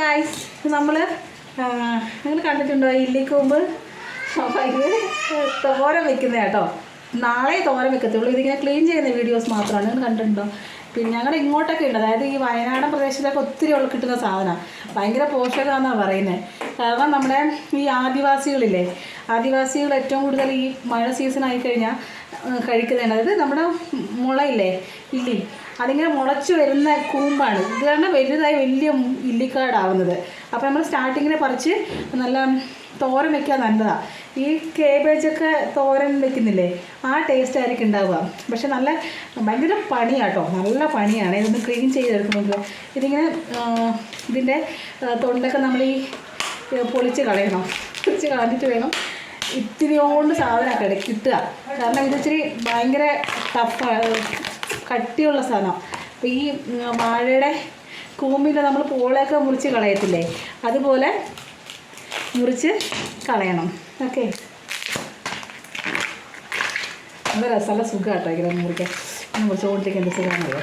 Guys നമ്മൾ നിങ്ങൾ കണ്ടിട്ടുണ്ടോ? ഇല്ലിക്കൊമ്പ് തോരൻ വെക്കുന്ന കേട്ടോ. നാളെ തോരൻ വെക്കത്തുള്ളൂ. ഇതിങ്ങനെ ക്ലീൻ ചെയ്യുന്ന വീഡിയോസ് മാത്രമാണ്. നിങ്ങൾ കണ്ടിട്ടുണ്ടോ? പിന്നെ ഞങ്ങളുടെ ഇങ്ങോട്ടൊക്കെ ഉണ്ട്. അതായത് ഈ വയനാടൻ പ്രദേശത്തൊക്കെ ഒത്തിരി ഉള്ള കിട്ടുന്ന സാധനമാണ് ഭയങ്കര പോഷകമാണെന്നാണ് പറയുന്നത് കാരണം നമ്മുടെ ഈ ആദിവാസികളില്ലേ ആദിവാസികൾ ഏറ്റവും കൂടുതൽ ഈ മഴ സീസൺ ആയിക്കഴിഞ്ഞാൽ കഴിക്കുന്നതാണ് അതായത് നമ്മുടെ മുളയില്ലേ ഇല്ലി അതിങ്ങനെ മുളച്ച് വരുന്ന കൂമ്പാണ്. ഇത് കാരണം വലുതായി വലിയ ഇല്ലിക്കാടാവുന്നത്. അപ്പോൾ നമ്മൾ സ്റ്റാർട്ടിങ്ങിനെ പറിച്ച് നല്ല തോരൻ വെക്കാൻ നല്ലതാണ് ഈ കേബേജൊക്കെ തോരൻ വെക്കുന്നില്ലേ ആ ടേസ്റ്റ് ആയിരിക്കും ഉണ്ടാവുക. പക്ഷെ നല്ല ഭയങ്കര പണിയാട്ടോ നല്ല പണിയാണ്. ഇതൊന്ന് ക്ലീൻ ചെയ്തെടുക്കുന്നത് ഇതിങ്ങനെ ഇതിന്റെ തൊണ്ടൊക്കെ നമ്മൾ ഈ പൊളിച്ച് കളയണം. പൊളിച്ച് കളഞ്ഞിട്ട് വേണം ഇത്തിരി കൊണ്ട് സാധനമൊക്കെ കിട്ടുക. കാരണം ഇത് ഇച്ചിരി ഭയങ്കര ടഫ് കട്ടിയുള്ള സാധനം. അപ്പോൾ ഈ വാഴയുടെ കൂമ്പിൽ നമ്മൾ പോളയൊക്കെ മുറിച്ച് കളയത്തില്ലേ? അതുപോലെ മുറിച്ച് കളയണം. ഓക്കെ. നല്ല രസമുള്ള സുഖമാട്ടോ ഇങ്ങനെ മുറിക്കാൻ. എന്ത് സുഖമാണല്ലോ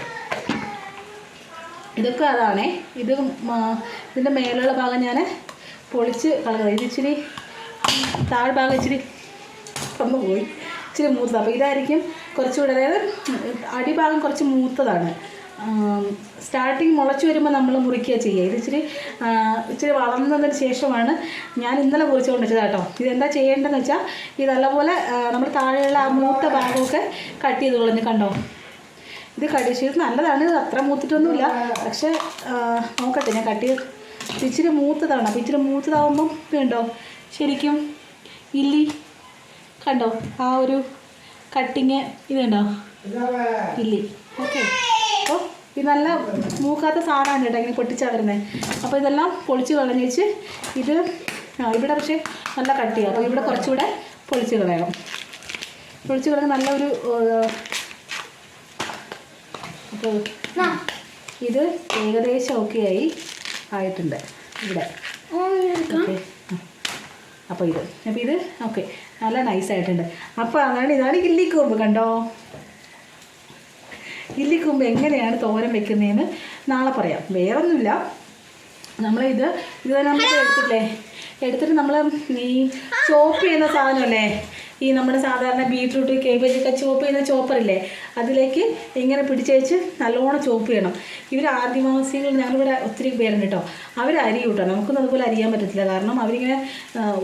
ഇതൊക്കെ അതാണേ. ഇത് ഇതിന്റെ മേലുള്ള ഭാഗം ഞാൻ പൊളിച്ച് കളയുക ഇത് ഇച്ചിരി താഴ്ഭാഗം ഇച്ചിരി ഒന്ന് പോയി ഇച്ചിരി മൂത്തത് അപ്പോൾ ഇതായിരിക്കും കുറച്ചുകൂടെ അതായത് അടിഭാഗം കുറച്ച് മൂത്തതാണ്. സ്റ്റാർട്ടിങ് മുളച്ച് വരുമ്പോൾ നമ്മൾ മുറിക്കുക ചെയ്യുക ഇത് ഇച്ചിരി ഇച്ചിരി വളർന്നതിന് ശേഷമാണ് ഞാൻ ഇന്നലെ മുറിച്ചുകൊണ്ട് വെച്ചത് കേട്ടോ. ഇതെന്താ ചെയ്യേണ്ടതെന്ന് വെച്ചാൽ ഇത് നല്ലപോലെ നമ്മൾ താഴെയുള്ള ആ മൂത്ത ഭാഗമൊക്കെ കട്ട് ചെയ്ത് കളഞ്ഞ് കണ്ടോ? ഇത് കട്ട് ചെയ്ത് നല്ലതാണ്. ഇത് അത്ര മൂത്തിട്ടൊന്നുമില്ല. പക്ഷേ നോക്കട്ടെ ഞാൻ കട്ട് ചെയ്ത് ഇച്ചിരി മൂത്തതാണ്. അപ്പോൾ ഇച്ചിരി മൂത്തതാവുമ്പം ഇതുണ്ടോ? ശരിക്കും ഇല്ലി കണ്ടോ? ആ ഒരു കട്ടിങ് ഇതുണ്ടോ ഇല്ലി? ഓക്കെ. അപ്പോൾ ഇത് നല്ല മൂക്കാത്ത സാധനമാണ് കേട്ടോ ഇങ്ങനെ പൊട്ടിച്ചാൽ വരുന്നത് അപ്പോൾ ഇതെല്ലാം പൊളിച്ച് കളഞ്ഞ് വെച്ച് ഇത് ആ ഇവിടെ പക്ഷേ നല്ല കട്ടിയാണ് അപ്പോൾ ഇവിടെ കുറച്ചുകൂടെ പൊളിച്ച് കളയണം. പൊളിച്ച് കളഞ്ഞ് നല്ലൊരു ഒരു അപ്പോൾ ഇത് ഏകദേശം ഓക്കെ ആയി ആയിട്ടുണ്ട്. ഇവിടെ. ഓക്കെ. അപ്പോൾ ഇത്. അപ്പോൾ ഇത്? ഓക്കെ നല്ല നൈസായിട്ടുണ്ട് അപ്പോൾ അതാണ് ഇതാണ് ഇല്ലിക്കൂമ്പ് കണ്ടോ? ഇല്ലിക്കൂമ്പ് എങ്ങനെയാണ് തോരൻ വെക്കുന്നതെന്ന് നാളെ പറയാം. വേറൊന്നുമില്ല. നമ്മളിത് ഇത് നമ്മൾ എടുത്തില്ലേ എടുത്തിട്ട് നമ്മൾ ഈ ചോപ്പ് ചെയ്യുന്ന സാധനമല്ലേ? ഈ നമ്മുടെ സാധാരണ ബീട്രൂട്ട് കേബേജ് ഒക്കെ ചോപ്പ് ചെയ്യുന്ന ചോപ്പറില്ലേ അതിലേക്ക് ഇങ്ങനെ പിടിച്ചേച്ച് നല്ലോണം ചോപ്പ് ചെയ്യണം. ഇവർ ആദിവാസികൾ ഞങ്ങളിവിടെ ഒത്തിരി പേരുണ്ട് കേട്ടോ അവർ അരി കൂട്ടോ. നമുക്കൊന്നും അതുപോലെ അരിയാൻ പറ്റത്തില്ല. കാരണം അവരിങ്ങനെ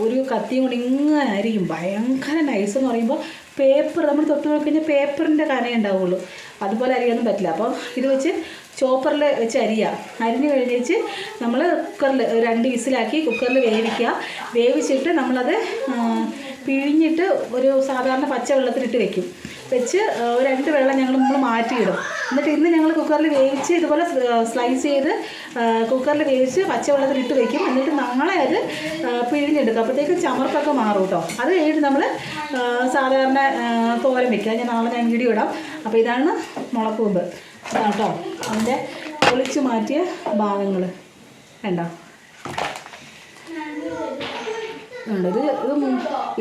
ഒരു കത്തിയും കൊണ്ട് ഇങ്ങനെ അരിയും. ഭയങ്കര നൈസ് എന്ന് പറയുമ്പോൾ പേപ്പർ നമ്മൾ തൊട്ട് നോക്കിക്കഴിഞ്ഞാൽ പേപ്പറിന്റെ കന ഉണ്ടാവുള്ളൂ. അതുപോലെ അരിയാനൊന്നും പറ്റില്ല. അപ്പോൾ ഇത് വെച്ച് ചോപ്പറിൽ വെച്ച് അരിയുക അരിഞ്ഞ് കഴിഞ്ഞേച്ച് നമ്മൾ കുക്കറിൽ രണ്ട് വിസിലാക്കി കുക്കറിൽ വേവിക്കുക. വേവിച്ചിട്ട് നമ്മളത് പിഴിഞ്ഞിട്ട് ഒരു സാധാരണ പച്ച വെള്ളത്തിലിട്ട് വെക്കും. വെച്ച് ഒരു രണ്ട് വെള്ളം ഞങ്ങൾ നമ്മൾ മാറ്റിയിടും. എന്നിട്ട് ഇന്ന് ഞങ്ങൾ കുക്കറിൽ വേവിച്ച് ഇതുപോലെ സ്ലൈസ് ചെയ്ത് കുക്കറിൽ വേവിച്ച് പച്ചവെള്ളത്തിലിട്ട് വെക്കും. എന്നിട്ട് നാളെ അത് പിഴിഞ്ഞെടുക്കും. അപ്പോഴത്തേക്കും ചമർപ്പൊക്കെ മാറും കേട്ടോ അത് കഴിഞ്ഞിട്ട് നമ്മൾ സാധാരണ തോരം തോരൻ വെക്കുക ഞാൻ നാളെ ഞാൻ വീഡിയോ ഇടാം. അപ്പോൾ ഇതാണ് മുളക്കൂമ്പ് കേട്ടോ അതിന്റെ പൊളിച്ച് മാറ്റിയ ഭാഗങ്ങൾ വേണ്ടോ ഉണ്ട്. ഇത് ഇത്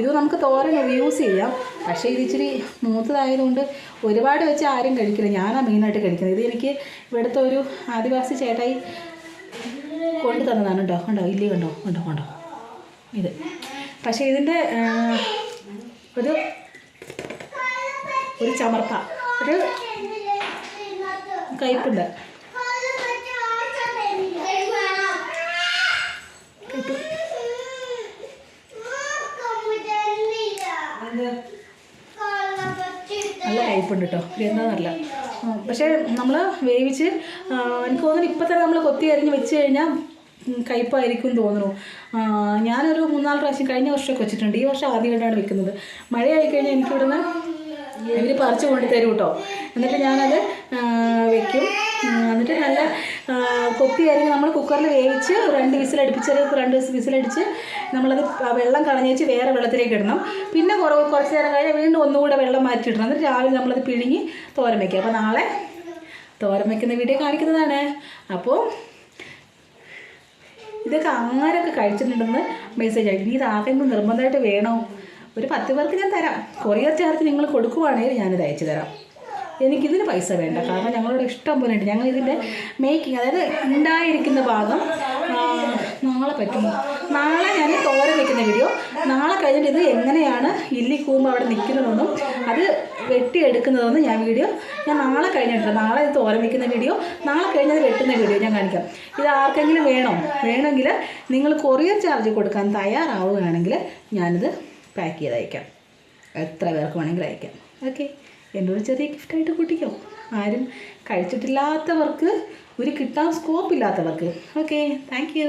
ഇത് നമുക്ക് തോരൻ യൂസ് ചെയ്യാം. പക്ഷേ ഇത് ഇച്ചിരി മൂത്തതായതുകൊണ്ട് ഒരുപാട് വെച്ച് ആരും കഴിക്കില്ല. ഞാനാണ് മെയിനായിട്ട് കഴിക്കുന്നത്. ഇത് എനിക്ക് ഇവിടുത്തെ ഒരു ആദിവാസി ചേട്ടായി കൊണ്ടു തന്നതാണ് കേട്ടോ. കണ്ടോ? ഇല്ലേ കണ്ടോ? കണ്ടോ? കണ്ടോ? ഇത്. പക്ഷേ ഇതിന്റെ ഒരു ഒരു ചമർപ്പ. ഒരു കയ്പുണ്ട് കയ്പുണ്ട് കേട്ടോ എന്താണെന്നല്ല പക്ഷേ നമ്മൾ വേവിച്ച് എനിക്ക് തോന്നുന്നു ഇപ്പം തന്നെ നമ്മൾ കൊത്തി അരിഞ്ഞ് വെച്ച് കഴിഞ്ഞാൽ കയ്പായിരിക്കും തോന്നുന്നു. ഞാനൊരു മൂന്നാൽ പ്രാവശ്യം കഴിഞ്ഞ വർഷമൊക്കെ വെച്ചിട്ടുണ്ട്. ഈ വർഷം ആദ്യമായിട്ടാണ് വെക്കുന്നത്. മഴയായി കഴിഞ്ഞാൽ എനിക്കിവിടുന്ന് ഇവർ പറിച്ചു കൊണ്ട് തരും കേട്ടോ. എന്നിട്ട് ഞാനത് വെക്കും. എന്നിട്ട് നല്ല കൊത്തി അരിഞ്ഞ് നമ്മൾ കുക്കറിൽ വേവിച്ച് രണ്ട് വിസിലടിപ്പിച്ച് രണ്ട് വിസിലടിച്ച് നമ്മളത് വെള്ളം കളഞ്ഞേച്ച് വേറെ വെള്ളത്തിലേക്ക് ഇടണം. പിന്നെ കുറവ് കുറച്ച് നേരം കഴിഞ്ഞാൽ വീണ്ടും ഒന്നുകൂടെ വെള്ളം മാറ്റിയിടണം. എന്നിട്ട് രാവിലെ നമ്മളത് പിഴിഞ്ഞ് തോരൻ വയ്ക്കുക അപ്പോൾ നാളെ തോരൻ വയ്ക്കുന്ന വീഡിയോ കാണിക്കുന്നതാണ്. അപ്പോൾ ഇതൊക്കെ ആരൊക്കെ കഴിച്ചിട്ടുണ്ടെന്ന് മെസ്സേജ് ഇനി ഇത് ആർക്കെങ്കിലും നിർബന്ധമായിട്ട് വേണോ? ഒരു പത്ത് പേർക്ക് ഞാൻ തരാം. കൊറിയർ ചാർജ് നിങ്ങൾ കൊടുക്കുവാണെങ്കിൽ ഞാനിത് അയച്ചു തരാം. എനിക്കിതിന് പൈസ വേണ്ട. കാരണം ഞങ്ങളുടെ ഇഷ്ടം പോലെ ഉണ്ട്. ഞങ്ങൾ ഇതിന്റെ മേക്കിംഗ് അതായത് ഉണ്ടായിരിക്കുന്ന ഭാഗം നാളെ പറ്റുന്നു നാളെ ഞാൻ തോര വെക്കുന്ന വീഡിയോ നാളെ കഴിഞ്ഞിട്ട് ഇത് എങ്ങനെയാണ് ഇല്ലി കൂമ്പ് അവിടെ നിൽക്കുന്നതെന്നും അത് വെട്ടിയെടുക്കുന്നതെന്നും ഞാൻ വീഡിയോ ഞാൻ നാളെ കഴിഞ്ഞിട്ട് നാളെ ഇത് തോര വെക്കുന്ന വീഡിയോ നാളെ കഴിഞ്ഞത് വെട്ടുന്ന വീഡിയോ ഞാൻ കാണിക്കാം. ഇത് ആർക്കെങ്കിലും വേണോ? വേണമെങ്കിൽ നിങ്ങൾ കൊറിയർ ചാർജ് കൊടുക്കാൻ തയ്യാറാവുകയാണെങ്കിൽ ഞാനിത് പാക്ക് ചെയ്ത് അയക്കാം എത്ര പേർക്ക് വേണമെങ്കിലും അയക്കാം. ഓക്കെ എന്റെ ഒരു ചെറിയ ഗിഫ്റ്റായിട്ട് കൂട്ടിക്കോ. ആരും കഴിച്ചിട്ടില്ലാത്തവർക്ക് ഒരു കിട്ടാൻ സ്കോപ്പ് ഇല്ലാത്തവർക്ക്. Okay thank you